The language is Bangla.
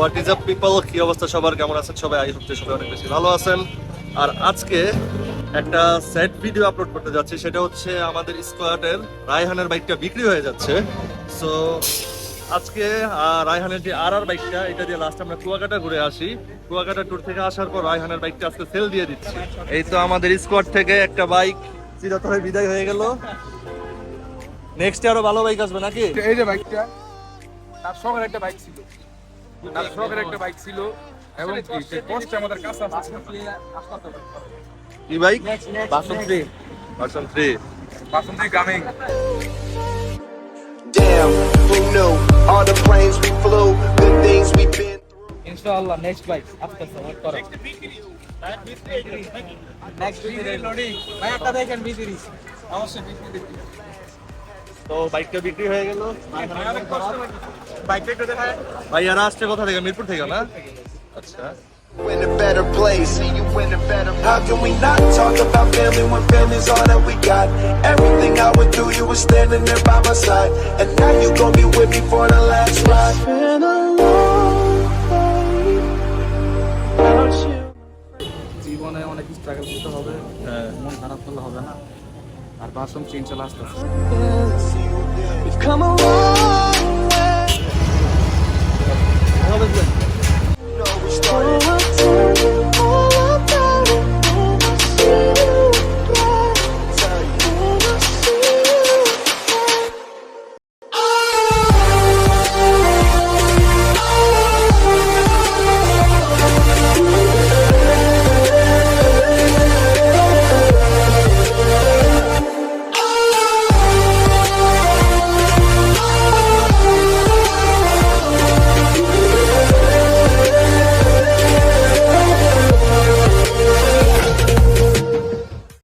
হোয়াট ইজ আপ পিপল কি অবস্থা সবার? কেমন আছেন সবাই? আই হোপ সবাই অনেক বেশি ভালো আছেন। আর আজকে একটা সেট ভিডিও আপলোড করতে যাচ্ছি, সেটা হচ্ছে আমাদের স্কোয়াডের রায়হানের বাইকটা বিক্রি হয়ে যাচ্ছে। সো আজকে রায়হানের যে আর আর বাইকটা এটা দিয়ে লাস্ট আমরা কুয়াকাটা ঘুরে আসি। কুয়াকাটা ট্যুর থেকে আসার পর রায়হানের বাইকটা আজকে সেল দিয়ে দিচ্ছি। এই তো আমাদের স্কোয়াড থেকে একটা বাইক চিরতরে বিদায় হয়ে গেল। নেক্সট আরও ভালো বাইক আসবে নাকি? এই যে বাইকটা তার শখের একটা বাইক ছিল। তার শখের একটা বাইক ছিল এবং কষ্টে আমাদের কাছে আসছে। কি bike version three version three version three knew? All the planes we flew, good things we've been through. ইনশাআল্লাহ নেক্সট বাইক আসতেছে ওয়েট করো নেক্সট লোডিং ভাই একটা দেখেন বিক্রি। অবশ্যই বিক্রি দেখি। তো বাইকটা বিক্রি হয়ে গেল বাইকটা একটু দেখায় ভাইয়ারা আসছে কোথা থেকে মিরপুর থেকে না আচ্ছা in a better place. See you in a better How can we not talk about family when family's all that we got? Everything I went through, you were standing there by my side. And now you gon' be with me for the last ride. Been a long way without you. জীবনে অনেক স্ট্রাগল করতে হবে হ্যাঁ মন খারাপ করলে হবে না আর বাসন চেঞ্জ চলে আসতেছে